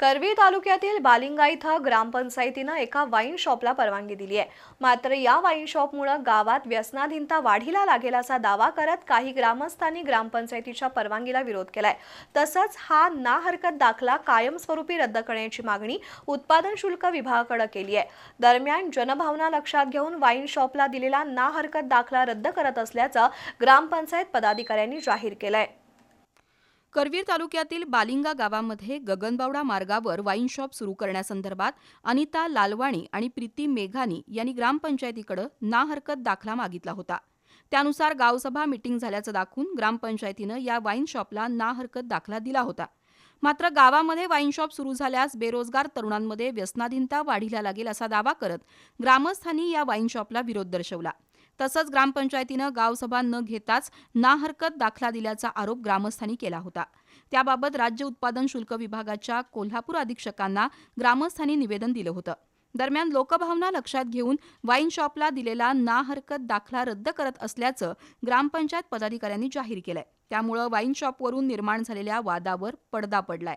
करवी तालुक्यातील बालिंगा इथं ग्रामपंचायतीनं एका वाईन शॉपला परवानगी दिली आहे. मात्र या वाईन शॉपमुळे गावात व्यसनाधीनता वाढीला लागेल असा दावा करत काही ग्रामस्थांनी ग्रामपंचायतीच्या परवानगीला विरोध केलाय. तसंच हा ना हरकत दाखला कायमस्वरूपी रद्द करण्याची मागणी उत्पादन शुल्क विभागाकडे केली आहे. दरम्यान जनभावना लक्षात घेऊन वाईन शॉपला दिलेला ना हरकत दाखला रद्द करत असल्याचं ग्रामपंचायत पदाधिकाऱ्यांनी जाहीर केलंय. करवीर तालुक्यातील बालिंगा गावामध्ये गगनबावडा मार्गावर वाईन शॉप सुरू करण्यासंदर्भात अनिता लालवाणी आणि प्रीती मेघानी यांनी ग्रामपंचायतीकडे ना हरकत दाखला मागितला होता. त्यानुसार गावसभा मिटिंग झाल्याचं दाखवून ग्रामपंचायतीनं या वाईन शॉपला ना हरकत दाखला दिला होता. मात्र गावामध्ये वाईन शॉप सुरू झाल्यास बेरोजगार तरुणांमध्ये व्यसनाधीनता वाढीला लागेल असा दावा करत ग्रामस्थांनी या वाईन शॉपला विरोध दर्शवला. तसंच ग्रामपंचायतीनं गावसभा न घेताच ना हरकत दाखला दिल्याचा आरोप ग्रामस्थांनी केला होता. त्याबाबत राज्य उत्पादन शुल्क विभागाच्या कोल्हापूर अधीक्षकांना ग्रामस्थांनी निवेदन दिलं होतं. दरम्यान लोकभावना लक्षात घेऊन वाईन शॉपला दिलेला ना हरकत दाखला रद्द करत असल्याचं ग्रामपंचायत पदाधिकाऱ्यांनी जाहीर केलंय. त्यामुळं वाईन शॉपवरून निर्माण झालेल्या वादावर पडदा पडलाय.